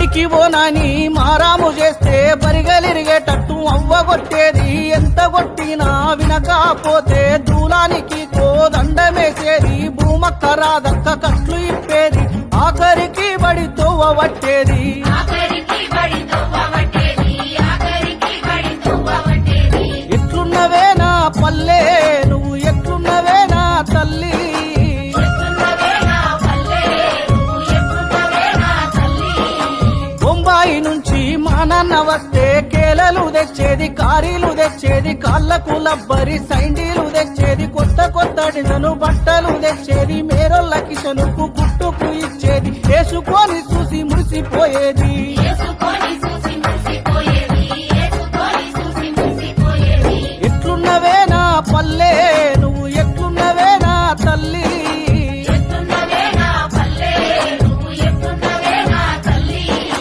బడికి పోనాని మారాము చేస్తే బరిగలిరిగేటట్టు అవ్వగొట్టేది ఎంత కొట్టినా వినకపోతే దూలానికి కోదండమేసేది భూమక్క రాదక్క కట్లు ఇప్పేది. ఆఖరికి బడి తోవబట్టేది బొంబాయి నుంచి మా నాన్న వస్తే కేలలు తెచ్చేది కారీలు తెచ్చేది కాళ్ళకు లబ్బరి సైండీలు తెచ్చేది కొత్త కొత్త డిజను బట్టలు తెచ్చేది మేరొల్ల కిషనుకు గుట్టుకు ఇచ్చేది వేసుకొని చూసి మురిసిపోయేది.